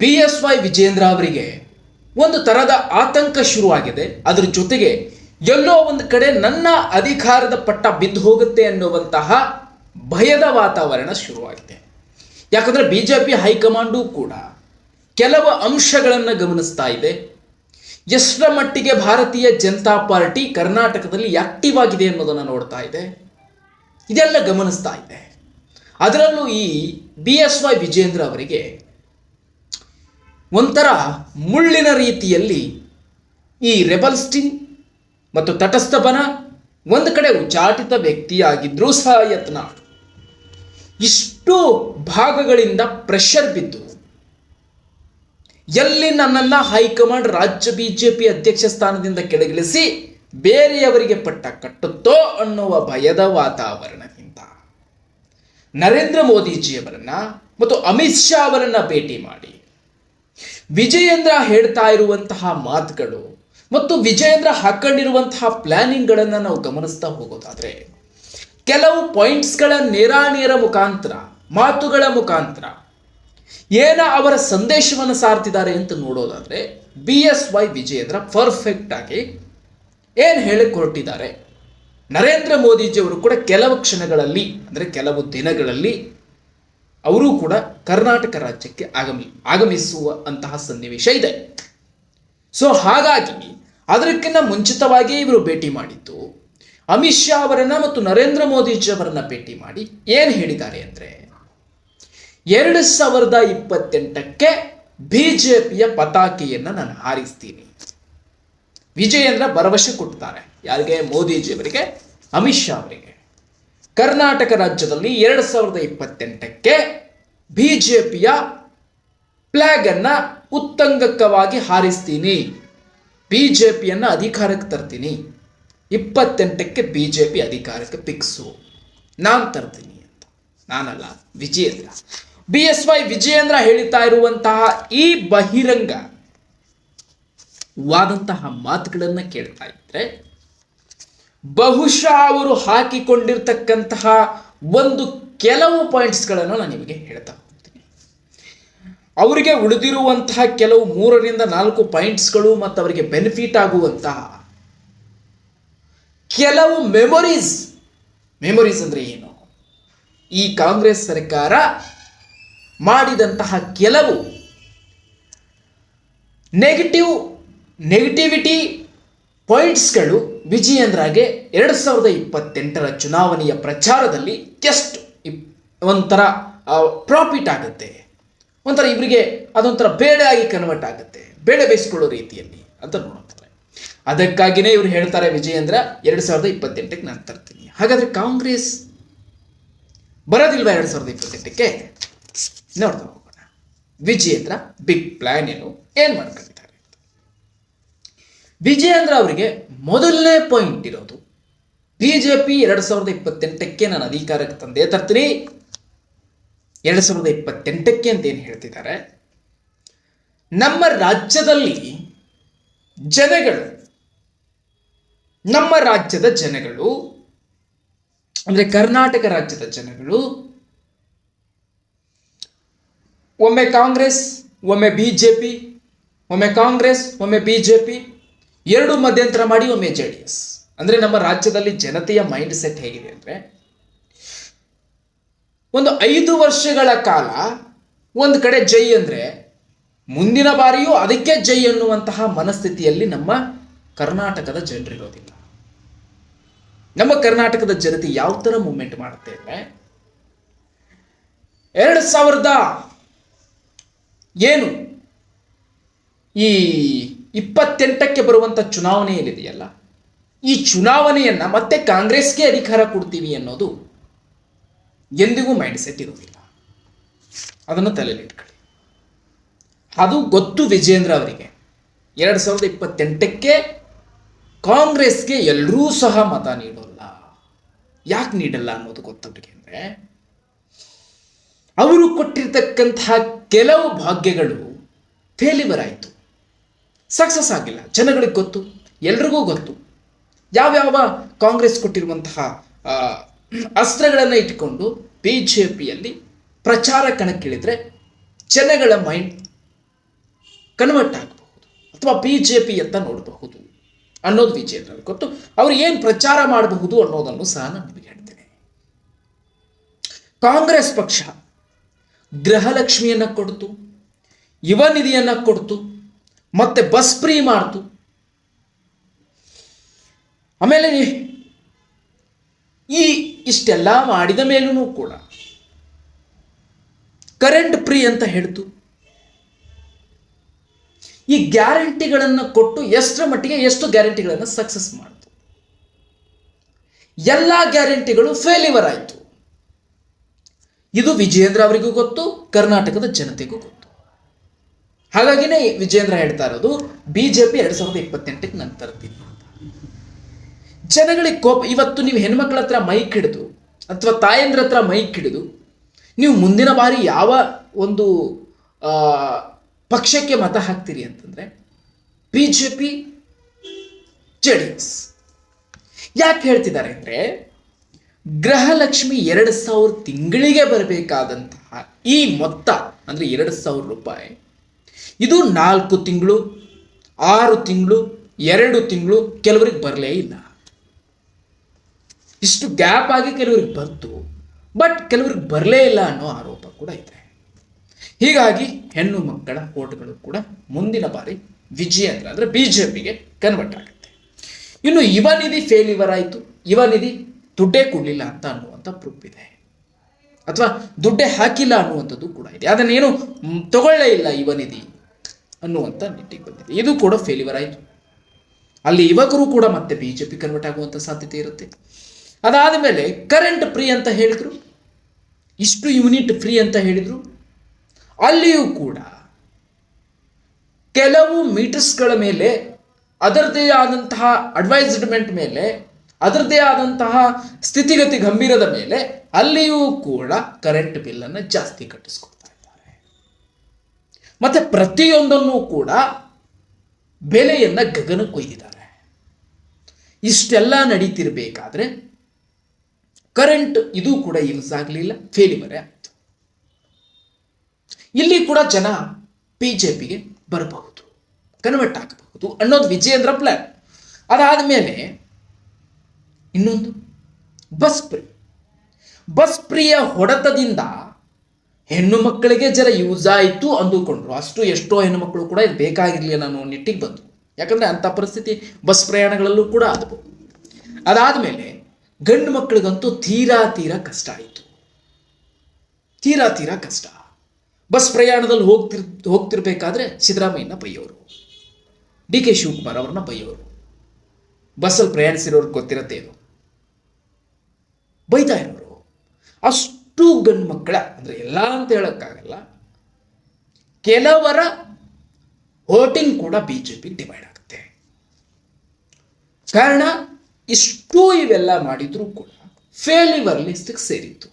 B S Y Vijendra ಅವರಿಗೆ ಒಂದು ತರದ ಆತಂಕ ಶುರುವಾಗಿದೆ. ಅದರ ಜೊತೆಗೆ ಎಲ್ಲೋ ಒಂದು ಕಡೆ ನನ್ನ ಅಧಿಕಾರದ ಪಟ್ಟ ಬಿದ್ದು ಹೋಗುತ್ತೆ ಅನ್ನುವಂತಹ ಭಯದ ವಾತಾವರಣ ಶುರುವಾಗಿದೆ. ಯಾಕಂದ್ರೆ ಬಿಜೆಪಿ ಹೈಕಮಾಂಡು ಕೂಡ ಕೆಲವು ಅಂಶಗಳನ್ನು ಗಮನಿಸ್ತಾ ಇದೆ. ಎಷ್ಟರ ಮಟ್ಟಿಗೆ ಭಾರತೀಯ ಜನತಾ ಪಾರ್ಟಿ ಕರ್ನಾಟಕದಲ್ಲಿ ಆಕ್ಟಿವ್ ಆಗಿದೆ ಅನ್ನೋದನ್ನು ನೋಡ್ತಾ ಇದೆ. ಇದೆಲ್ಲ ಗಮನಿಸ್ತಾ ಇದೆ. ಅದರಲ್ಲೂ ಈ ಬಿ ಎಸ್ ವೈ ವಿಜೇಂದ್ರ ಅವರಿಗೆ ಒಂಥರ ಮುಳ್ಳಿನ ರೀತಿಯಲ್ಲಿ ಈ ರೆಬಲ್ಸ್ಟಿನ್ ಮತ್ತು ತಟಸ್ಥಪನ ಒಂದು ಕಡೆ ಉಚ್ಚಾಟಿತ ವ್ಯಕ್ತಿಯಾಗಿದ್ದರೂ ಸಹ ಯತ್ನ. ಇಷ್ಟು ಭಾಗಗಳಿಂದ ಪ್ರೆಷರ್ ಬಿದ್ದು. ಎಲ್ಲಿ ನನ್ನನ್ನ ಹೈಕಮಾಂಡ್ ರಾಜ್ಯ ಬಿಜೆಪಿ ಅಧ್ಯಕ್ಷ ಸ್ಥಾನದಿಂದ ಕೆಳಗಿಳಿಸಿ ಬೇರೆಯವರಿಗೆ ಪಟ್ಟ ಕಟ್ಟುತ್ತೋ ಅನ್ನುವ ಭಯದ ವಾತಾವರಣದಿಂದ. ನರೇಂದ್ರ ಮೋದಿಜಿಯವರನ್ನ ಮತ್ತು ಅಮಿತ್ ಶಾ ಅವರನ್ನ ಭೇಟಿ ಮಾಡಿ. ವಿಜಯೇಂದ್ರ ಹೇಳ್ತಾ ಇರುವಂತಹ ಮಾತುಗಳು ಮತ್ತು ವಿಜಯೇಂದ್ರ ಹಾಕೊಂಡಿರುವಂತಹ ಪ್ಲಾನಿಂಗ್ಗಳನ್ನು ನಾವು ಗಮನಿಸ್ತಾ ಹೋಗೋದಾದ್ರೆ, ಕೆಲವು ಪಾಯಿಂಟ್ಸ್ಗಳ ನೇರಾನೇರ ಮುಖಾಂತರ, ಮಾತುಗಳ ಮುಖಾಂತರ ಏನ ಅವರ ಸಂದೇಶವನ್ನು ಸಾರ್ತಿದ್ದಾರೆ ಅಂತ ನೋಡೋದಾದ್ರೆ, B S Y Vijayendra perfect ಆಗಿ ಏನು ಹೇಳಿಕೊಟ್ಟಿದ್ದಾರೆ. ನರೇಂದ್ರ ಮೋದಿಜಿಯವರು ಕೂಡ ಕೆಲವು ಕ್ಷಣಗಳಲ್ಲಿ, ಅಂದರೆ ಕೆಲವು ದಿನಗಳಲ್ಲಿ ಅವರೂ ಕೂಡ ಕರ್ನಾಟಕ ರಾಜ್ಯಕ್ಕೆ ಆಗಮಿ, ಆಗಮಿಸುವ ಅಂತಹ ಸನ್ನಿವೇಶ ಇದೆ. ಸೊ ಹಾಗಾಗಿ ಅದಕ್ಕಿಂತ ಮುಂಚಿತವಾಗಿ ಇವರು ಭೇಟಿ ಮಾಡಿದ್ದು, ಅಮಿತ್ ಶಾ ಅವರನ್ನ ಮತ್ತು ನರೇಂದ್ರ ಮೋದಿಜಿ ಅವರನ್ನ ಭೇಟಿ ಮಾಡಿ ಏನು ಹೇಳಿದ್ದಾರೆ ಅಂದ್ರೆ, ಎರಡು ಸಾವಿರದ ಇಪ್ಪತ್ತೆಂಟಕ್ಕೆ ಬಿಜೆಪಿಯ ಪತಾಕೆಯನ್ನು ನಾನು ಹಾರಿಸ್ತೀನಿ. ವಿಜಯೇಂದ್ರ ಭರವಸೆ ಕೊಡ್ತಾರೆ. ಯಾರಿಗೆ? ಮೋದಿಜಿಯವರಿಗೆ ಅಮಿತ್ ಶಾ ಅವರಿಗೆ. ಕರ್ನಾಟಕ ರಾಜ್ಯದಲ್ಲಿ ಎರಡು ಸಾವಿರದ ಇಪ್ಪತ್ತೆಂಟಕ್ಕೆ ಬಿ ಜೆ ಪಿಯ ಫ್ಲ್ಯಾಗನ್ನು ಉತ್ತಂಗಕವಾಗಿ ಹಾರಿಸ್ತೀನಿ. ಬಿ ಜೆ ಪಿಯನ್ನು ಅಧಿಕಾರಕ್ಕೆ ತರ್ತೀನಿ. ಇಪ್ಪತ್ತೆಂಟಕ್ಕೆ ಬಿ ಜೆ ಪಿ ಅಧಿಕಾರಕ್ಕೆ ಪಿಕ್ಸು. ನಾನು ತರ್ತೀನಿ ಅಂತ. ನಾನಲ್ಲ, Vijayendra. B S Y Vijayendra ಹೇಳ್ತಾ ಇರುವಂತಹ ಈ ಬಹಿರಂಗ ವಾದಂತಹ ಮಾತುಗಳನ್ನು ಕೇಳ್ತಾ ಇದ್ರೆ ಬಹುಶಃ ಅವರು ಹಾಕಿಕೊಂಡಿರ್ತಕ್ಕಂತಹ ಒಂದು ಕೆಲವು ಪಾಯಿಂಟ್ಸ್ಗಳನ್ನು ನಾನು ನಿಮಗೆ ಹೇಳ್ತಾ ಹೋಗ್ತೀನಿ. ಅವರಿಗೆ ಉಳಿದಿರುವಂತಹ ಕೆಲವು ಮೂರರಿಂದ ನಾಲ್ಕು ಪಾಯಿಂಟ್ಸ್ಗಳು ಮತ್ತು ಅವರಿಗೆ ಬೆನಿಫಿಟ್ ಆಗುವಂತಹ ಕೆಲವು ಮೆಮೊರೀಸ್ ಮೆಮೊರೀಸ್ ಅಂದರೆ ಏನು? ಈ ಕಾಂಗ್ರೆಸ್ ಸರ್ಕಾರ ಮಾಡಿದಂತಹ ಕೆಲವು ನೆಗೆಟಿವ್ ನೆಗೆಟಿವಿಟಿ ಪಾಯಿಂಟ್ಸ್ಗಳು ವಿಜಯೇಂದ್ರಗೆ ಎರಡು ಸಾವಿರದ ಇಪ್ಪತ್ತೆಂಟರ ಚುನಾವಣೆಯ ಪ್ರಚಾರದಲ್ಲಿ ಕೆಸ್ಟ್ ಒಂಥರ ಪ್ರಾಫಿಟ್ ಆಗುತ್ತೆ. ಒಂಥರ ಇವರಿಗೆ ಅದೊಂಥರ ಬೇಳೆ ಆಗಿ ಕನ್ವರ್ಟ್ ಆಗುತ್ತೆ. ಬೇಳೆ ಬೇಯಿಸ್ಕೊಳ್ಳೋ ರೀತಿಯಲ್ಲಿ ಅಂತ ನೋಡ್ತಾರೆ. ಅದಕ್ಕಾಗಿಯೇ ಇವರು ಹೇಳ್ತಾರೆ, ವಿಜಯೇಂದ್ರ, ಎರಡು ಸಾವಿರದ ಇಪ್ಪತ್ತೆಂಟಕ್ಕೆ ನಾನು ತರ್ತೀನಿ. ಹಾಗಾದ್ರೆ ಕಾಂಗ್ರೆಸ್ ಬರೋದಿಲ್ವಾ ಎರಡು ಸಾವಿರದ ಇಪ್ಪತ್ತೆಂಟಕ್ಕೆ? ನೋಡ್ತಾ ಹೋಗೋಣ. ವಿಜಯೇಂದ್ರ ಬಿಗ್ ಪ್ಲಾನ್ ಏನು? ಏನು ಮಾಡ್ಕೊಂಡಿದ್ದಾರೆ ವಿಜಯೇಂದ್ರ ಅವರಿಗೆ ಮೊದಲನೇ ಪಾಯಿಂಟ್ ಇರೋದು. ಬಿಜೆಪಿ ಎರಡು ಸಾವಿರದ ಇಪ್ಪತ್ತೆಂಟಕ್ಕೆ ನಾನು ಅಧಿಕಾರಕ್ಕೆ ತಂದೆ ತರ್ತೀನಿ. ಎರಡು ಸಾವಿರದ ಇಪ್ಪತ್ತೆಂಟಕ್ಕೆ ಅಂತ ಏನು ಹೇಳ್ತಿದ್ದಾರೆ? ನಮ್ಮ ರಾಜ್ಯದಲ್ಲಿ ಜನಗಳು, ನಮ್ಮ ರಾಜ್ಯದ ಜನಗಳು, ಅಂದ್ರೆ ಕರ್ನಾಟಕ ರಾಜ್ಯದ ಜನಗಳು, ಒಮ್ಮೆ ಕಾಂಗ್ರೆಸ್, ಒಮ್ಮೆ ಬಿಜೆಪಿ ಒಮ್ಮೆ ಕಾಂಗ್ರೆಸ್, ಒಮ್ಮೆ ಬಿಜೆಪಿ ಎರಡು ಮಧ್ಯಂತರ ಮಾಡಿ ಒಮ್ಮೆ ಜೆ ಡಿ ಎಸ್ ಅಂದ್ರೆ ನಮ್ಮ ರಾಜ್ಯದಲ್ಲಿ ಜನತೆಯ ಮೈಂಡ್ ಸೆಟ್ ಹೇಗಿದೆ ಅಂದ್ರೆ, ಒಂದು ಐದು ವರ್ಷಗಳ ಕಾಲ ಒಂದು ಕಡೆ ಜೈ ಅಂದ್ರೆ ಮುಂದಿನ ಬಾರಿಯೂ ಅದಕ್ಕೆ ಜೈ ಅನ್ನುವಂತಹ ಮನಸ್ಥಿತಿಯಲ್ಲಿ ನಮ್ಮ ಕರ್ನಾಟಕದ ಜನರಿರೋದಿಲ್ಲ. ನಮ್ಮ ಕರ್ನಾಟಕದ ಜನತೆ ಯಾವ ತರ ಮೂವ್ಮೆಂಟ್ ಮಾಡುತ್ತೆ ಅಂದ್ರೆ, ಎರಡು ಸಾವಿರದ ಏನು ಈ ಇಪ್ಪತ್ತೆಂಟಕ್ಕೆ ಬರುವಂಥ ಚುನಾವಣೆ ಏನಿದೆಯಲ್ಲ ಈ ಚುನಾವಣೆಯನ್ನು ಮತ್ತೆ ಕಾಂಗ್ರೆಸ್ಗೆ ಅಧಿಕಾರ ಕೊಡ್ತೀವಿ ಅನ್ನೋದು ಎಂದಿಗೂ ಮೈಂಡ್ ಸೆಟ್ ಇರೋದಿಲ್ಲ ಅದನ್ನು ತಲೆಯಲ್ಲಿಟ್ಕೊಳ್ಳಿ ಅದು ಗೊತ್ತು ವಿಜೇಂದ್ರ ಅವರಿಗೆ. ಎರಡು ಸಾವಿರದ ಇಪ್ಪತ್ತೆಂಟಕ್ಕೆ ಕಾಂಗ್ರೆಸ್ಗೆ ಎಲ್ಲರೂ ಸಹ ಮತ ನೀಡೋಲ್ಲ. ಯಾಕೆ ನೀಡಲ್ಲ ಅನ್ನೋದು ಗೊತ್ತವರಿಗೆ ಅಂದರೆ, ಅವರು ಕೊಟ್ಟಿರ್ತಕ್ಕಂತಹ ಕೆಲವು ಭಾಗ್ಯಗಳು ಫೇಲಿವರ್ ಆಯಿತು. ಸಕ್ಸಸ್ ಆಗಿಲ್ಲ. ಜನಗಳಿಗೆ ಗೊತ್ತು, ಎಲ್ರಿಗೂ ಗೊತ್ತು. ಯಾವ್ಯಾವ ಕಾಂಗ್ರೆಸ್ ಕೊಟ್ಟಿರುವಂತಹ ಅಸ್ತ್ರಗಳನ್ನು ಇಟ್ಕೊಂಡು ಬಿ ಜೆ ಪಿಯಲ್ಲಿ ಪ್ರಚಾರ ಕಣಕ್ಕಿಳಿದ್ರೆ ಜನಗಳ ಮೈಂಡ್ ಕನ್ವರ್ಟ್ ಆಗಬಹುದು. ಅಥವಾ ಬಿ ಜೆ ಪಿ ಅಂತ ನೋಡಬಹುದು. ಅನ್ನೋದು ವಿಜೇಂದ್ರ ಗೊತ್ತು. ಅವರು ಏನು ಪ್ರಚಾರ ಮಾಡಬಹುದು ಅನ್ನೋದನ್ನು ಸಹ ನಾನು ನಿಮಗೆ ಹೇಳ್ತೇನೆ. ಕಾಂಗ್ರೆಸ್ ಪಕ್ಷ ಗೃಹಲಕ್ಷ್ಮಿಯನ್ನು ಕೊಡ್ತು, ಯುವ ನಿಧಿಯನ್ನ ಕೊಡ್ತು ಮತ್ತೆ ಬಸ್ ಫ್ರೀ ಮಾಡ್ತು. ಆಮೇಲೆ ಈ ಇಷ್ಟೆಲ್ಲ ಮಾಡಿದ ಮೇಲೂ ಕೂಡ ಕರೆಂಟ್ ಫ್ರೀ ಅಂತ ಹೇಳ್ತು. ಈ ಗ್ಯಾರಂಟಿಗಳನ್ನು ಕೊಟ್ಟು ಎಷ್ಟರ ಮಟ್ಟಿಗೆ ಎಷ್ಟು ಗ್ಯಾರಂಟಿಗಳನ್ನು ಸಕ್ಸಸ್ ಮಾಡ್ತು. ಎಲ್ಲ ಗ್ಯಾರಂಟಿಗಳು ಫೇಲಿವರ್ ಆಯಿತು. ಇದು ವಿಜಯೇಂದ್ರ ಅವರಿಗೂ ಗೊತ್ತು, ಕರ್ನಾಟಕದ ಜನತೆಗೂ ಗೊತ್ತು. ಹಾಗಾಗಿನೇ ವಿಜೇಂದ್ರ ಹೇಳ್ತಾ ಇರೋದು ಬಿಜೆಪಿ ಎರಡು ಸಾವಿರದ ಇಪ್ಪತ್ತೆಂಟಕ್ಕೆ ನಾನು ತರ್ತೀನಿ ಜನಗಳಿಗೆ ಕೋಪ, ಇವತ್ತು ನೀವು ಹೆಣ್ಮಕ್ಳ ಹತ್ರ ಮೈಕ್ ಹಿಡಿದು ಅಥವಾ ತಾಯಂದ್ರ ಹತ್ರ ಮೈಕ್ ಹಿಡಿದು ನೀವು ಮುಂದಿನ ಬಾರಿ ಯಾವ ಒಂದು ಪಕ್ಷಕ್ಕೆ ಮತ ಹಾಕ್ತೀರಿ ಅಂತಂದ್ರೆ B J P J D S. ಯಾಕೆ ಹೇಳ್ತಿದ್ದಾರೆ ಅಂದ್ರೆ, ಗೃಹಲಕ್ಷ್ಮಿ ಎರಡು ಸಾವಿರ ತಿಂಗಳಿಗೆ ಬರಬೇಕಾದಂತಹ ಈ ಮೊತ್ತ, ಅಂದ್ರೆ ಎರಡು ಸಾವಿರ ರೂಪಾಯಿ ಇದು ನಾಲ್ಕು ತಿಂಗಳು, ಆರು ತಿಂಗಳು, ಎರಡು ತಿಂಗಳು ಕೆಲವರಿಗೆ ಬರಲೇ ಇಲ್ಲ. ಇಷ್ಟು ಗ್ಯಾಪ್ ಆಗಿ ಕೆಲವರಿಗೆ ಬಂತು, ಬಟ್ ಕೆಲವರಿಗೆ ಬರಲೇ ಇಲ್ಲ ಅನ್ನೋ ಆರೋಪ ಕೂಡ ಇದೆ. ಹೀಗಾಗಿ ಹೆಣ್ಣು ಮಕ್ಕಳ ಓಟ್ಗಳು ಕೂಡ ಮುಂದಿನ ಬಾರಿ ವಿಜಯೇಂದ್ರ ಅಂದರೆ ಬಿ ಜೆ ಪಿಗೆ ಕನ್ವರ್ಟ್ ಆಗುತ್ತೆ. ಇನ್ನು ಯುವ ನಿಧಿ ಫೇಲಿವರ್ ಆಯಿತು, ಯುವ ನಿಧಿ ದುಡ್ಡೇ ಕೊಡಲಿಲ್ಲ ಅಂತ ಅನ್ನುವಂಥ ಪ್ರೂಫ್ ಇದೆ. ಅಥವಾ ದುಡ್ಡೇ ಹಾಕಿಲ್ಲ ಅನ್ನುವಂಥದ್ದು ಕೂಡ ಇದೆ. ಅದನ್ನೇನು ತಗೊಳ್ಳೇ ಇಲ್ಲ ಯುವ ನಿಧಿ. ಅನ್ನುವಂಥ ನಿಟ್ಟಿಗೆ ಬಂದಿದೆ ಇದು ಕೂಡ ಫೇಲ್ಯೂರ್ ಆಯಿತು. ಅಲ್ಲಿ ಯುವಕರು ಕೂಡ ಮತ್ತೆ ಬಿ ಜೆ ಪಿ ಕನ್ವರ್ಟ್ ಆಗುವಂಥ ಸಾಧ್ಯತೆ ಇರುತ್ತೆ. ಅದಾದ ಮೇಲೆ ಕರೆಂಟ್ ಫ್ರೀ ಅಂತ ಹೇಳಿದ್ರು. ಇಷ್ಟು ಯೂನಿಟ್ ಫ್ರೀ ಅಂತ ಹೇಳಿದರು. ಅಲ್ಲಿಯೂ ಕೂಡ ಕೆಲವು ಮೀಟರ್ಸ್ಗಳ ಮೇಲೆ ಅದರದೇ ಆದಂತಹ ಅಡ್ವೈಸ್ಮೆಂಟ್ ಮೇಲೆ ಅದರದೇ ಆದಂತಹ ಸ್ಥಿತಿಗತಿ ಗಂಭೀರದ ಮೇಲೆ, ಅಲ್ಲಿಯೂ ಕೂಡ ಕರೆಂಟ್ ಬಿಲ್ಲನ್ನು ಜಾಸ್ತಿ ಇದ್ದಾರೆ ಮತ್ತೆ ಪ್ರತಿಯೊಂದನ್ನು ಕೂಡ ಬೆಲೆಯನ್ನ ಗಗನ ಕೊಯ್ದಿದ್ದಾರೆ. ಇಷ್ಟೆಲ್ಲ ನಡೀತಿರಬೇಕಾದ್ರೆ ಕರೆಂಟ್ ಇದು ಕೂಡ ಯೂಸ್ ಆಗಲಿಲ್ಲ ಫೇಲ್ಯೂರೇ ಆಯಿತು ಇಲ್ಲಿ ಕೂಡ ಜನ ಬಿ ಜೆ ಪಿಗೆ ಬರಬಹುದು ಕನ್ವರ್ಟ್ ಆಗಬಹುದು ಅನ್ನೋದು ವಿಜಯೇಂದ್ರ ಪ್ಲಾನ್ ಅದಾದ ಮೇಲೆ ಇನ್ನೊಂದು ಬಸ್ ಫ್ರೀ ಬಸ್ ಪ್ರಿಯ ಹೊಡೆತದಿಂದ ಹೆಣ್ಣು ಮಕ್ಕಳಿಗೆ ಜರ ಯೂಸ್ ಆಯಿತು ಅಂದುಕೊಂಡ್ರು. ಅಷ್ಟು ಎಷ್ಟೋ ಹೆಣ್ಣು ಮಕ್ಕಳು ಕೂಡ ಇದು ಬೇಕಾಗಿರಲಿ ಅನ್ನೋ ನಿಟ್ಟಿಗೆ ಬಂತು ಯಾಕಂದರೆ ಅಂಥ ಪರಿಸ್ಥಿತಿ ಬಸ್ ಪ್ರಯಾಣಗಳಲ್ಲೂ ಕೂಡ ಆದವು ಅದಾದಮೇಲೆ ಗಂಡು ಮಕ್ಕಳಿಗಂತೂ ತೀರಾ ತೀರಾ ಕಷ್ಟ ಆಯಿತು. ತೀರಾ ತೀರಾ ಕಷ್ಟ. ಬಸ್ ಪ್ರಯಾಣದಲ್ಲಿ ಹೋಗ್ತಿರ್, ಹೋಗ್ತಿರ್ಬೇಕಾದ್ರೆ ಸಿದ್ದರಾಮಯ್ಯನ ಬೈಯೋರು. ಡಿ ಕೆ ಶಿವಕುಮಾರ್ ಅವ್ರನ್ನ ಬೈಯೋರು. ಬಸ್ಸಲ್ಲಿ ಪ್ರಯಾಣಿಸಿರೋರು ಗೊತ್ತಿರತ್ತೆ ಇದು ಬೈತಾ ಇರೋರು. ಅಷ್ಟು ಗಂಡು ಮಕ್ಕಳ, ಅಂದ್ರೆ ಎಲ್ಲ ಅಂತ ಹೇಳೋಕ್ಕಾಗಲ್ಲ, ಕೆಲವರ ವೋಟಿಂಗ್ ಕೂಡ ಬಿ ಜೆ ಪಿ ಡಿವೈಡ್ ಆಗುತ್ತೆ. ಕಾರಣ, ಇಷ್ಟು ಇವೆಲ್ಲ ಮಾಡಿದರೂ ಕೂಡ ಫೇಲ್ಯೂವರ್ ಲಿಸ್ಟಿಗೆ ಸೇರಿತ್ತು.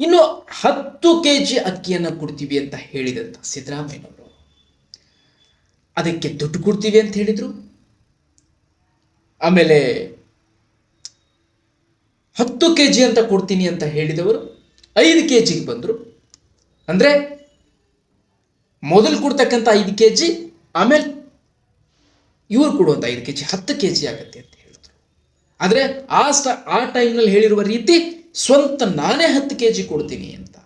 ಇನ್ನು ಹತ್ತು ಕೆ ಜಿ ಅಕ್ಕಿಯನ್ನು ಕೊಡ್ತೀವಿ ಅಂತ ಹೇಳಿದಂತ ಸಿದ್ದರಾಮಯ್ಯನವರು, ಅದಕ್ಕೆ ದುಡ್ಡು ಕೊಡ್ತೀವಿ ಅಂತ ಹೇಳಿದರು. ಆಮೇಲೆ ಹತ್ತು ಕೆ ಜಿ ಅಂತ ಕೊಡ್ತೀನಿ ಅಂತ ಹೇಳಿದವರು ಐದು ಕೆ ಜಿಗೆ ಬಂದರು. ಅಂದರೆ ಮೊದಲು ಕೊಡ್ತಕ್ಕಂಥ ಐದು ಕೆ ಜಿ ಆಮೇಲೆ ಇವ್ರು ಕೊಡುವಂಥ ಐದು ಕೆ ಜಿ ಹತ್ತು ಕೆ ಜಿ ಆಗುತ್ತೆ ಅಂತ ಹೇಳಿದ್ರು. ಆದರೆ ಆ ಸ್ಟ ಆ ಟೈಮ್ನಲ್ಲಿ ಹೇಳಿರುವ ರೀತಿ ಸ್ವಂತ ನಾನೇ ಹತ್ತು ಕೆ ಜಿ ಕೊಡ್ತೀನಿ ಅಂತ.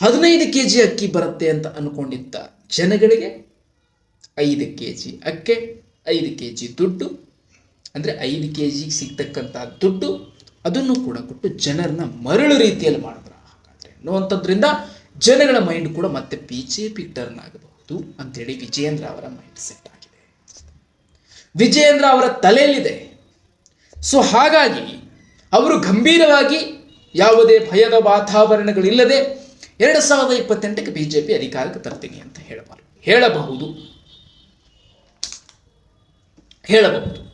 ಹದಿನೈದು ಕೆ ಜಿ ಅಕ್ಕಿ ಬರುತ್ತೆ ಅಂತ ಅಂದ್ಕೊಂಡಿದ್ದ ಜನಗಳಿಗೆ ಐದು ಕೆ ಜಿ ಅಕ್ಕೆ, ಐದು ಕೆ ಜಿ ದುಡ್ಡು ಅಂದರೆ ಐದು ಕೆ ಜಿಗೆ ಸಿಗ್ತಕ್ಕಂಥ ದುಡ್ಡು ಅದನ್ನು ಕೂಡ ಕೊಟ್ಟು ಜನರನ್ನ ಮರಳು ರೀತಿಯಲ್ಲಿ ಮಾಡಿದ್ರ. ಹಾಗಾದರೆ ಅನ್ನುವಂಥದ್ರಿಂದ ಜನಗಳ ಮೈಂಡ್ ಕೂಡ ಮತ್ತೆ ಬಿ ಜೆ ಪಿ ಟರ್ನ್ ಆಗಬಹುದು ಅಂತೇಳಿ ವಿಜಯೇಂದ್ರ ಅವರ ಮೈಂಡ್ ಸೆಟ್ ಆಗಿದೆ. ವಿಜಯೇಂದ್ರ ಅವರ ತಲೆಯಲ್ಲಿದೆ. ಸೊ ಹಾಗಾಗಿ ಅವರು ಗಂಭೀರವಾಗಿ ಯಾವುದೇ ಭಯದ ವಾತಾವರಣಗಳಿಲ್ಲದೆ ಎರಡು ಸಾವಿರದ ಇಪ್ಪತ್ತೆಂಟಕ್ಕೆ ಬಿ ಜೆ ಪಿ ಅಧಿಕಾರಕ್ಕೆ ತರ್ತೀನಿ ಅಂತ ಹೇಳಬಾರದು. ಹೇಳಬಹುದು. ಹೇಳಬಹುದು.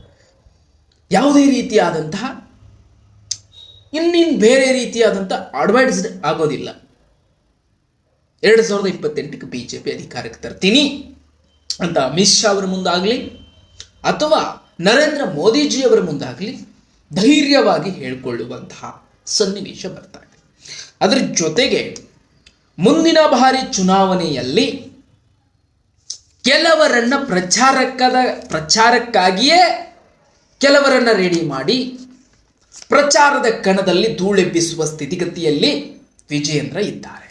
ಯಾವುದೇ ರೀತಿಯಾದಂತಹ, ಇನ್ನಿನ್ ಬೇರೆ ರೀತಿಯಾದಂಥ ಅಡ್ವೈಸ್ಡ್ ಆಗೋದಿಲ್ಲ. ಎರಡು ಸಾವಿರದ ಇಪ್ಪತ್ತೆಂಟಕ್ಕೆ ಬಿ ಜೆ ಪಿ ಅಧಿಕಾರಕ್ಕೆ ತರ್ತೀನಿ. ಅಂತ ಅಮಿತ್ ಶಾ ಅವರ ಮುಂದಾಗಲಿ, ಅಥವಾ ನರೇಂದ್ರ ಮೋದಿಜಿಯವರ ಮುಂದಾಗಲಿ ಧೈರ್ಯವಾಗಿ ಹೇಳಿಕೊಳ್ಳುವಂತಹ ಸನ್ನಿವೇಶ ಬರ್ತಾ ಇದೆ. ಅದರ ಜೊತೆಗೆ ಮುಂದಿನ ಬಾರಿ ಚುನಾವಣೆಯಲ್ಲಿ ಕೆಲವರನ್ನ ಪ್ರಚಾರಕ್ಕದ ಪ್ರಚಾರಕ್ಕಾಗಿಯೇ ಕೆಲವರನ್ನ ರೆಡಿ ಮಾಡಿ ಪ್ರಚಾರದ ಕಣದಲ್ಲಿ ಧೂಳೆಬ್ಬಿಸುವ ಸ್ಥಿತಿಗತಿಯಲ್ಲಿ ವಿಜಯೇಂದ್ರ ಇದ್ದಾರೆ.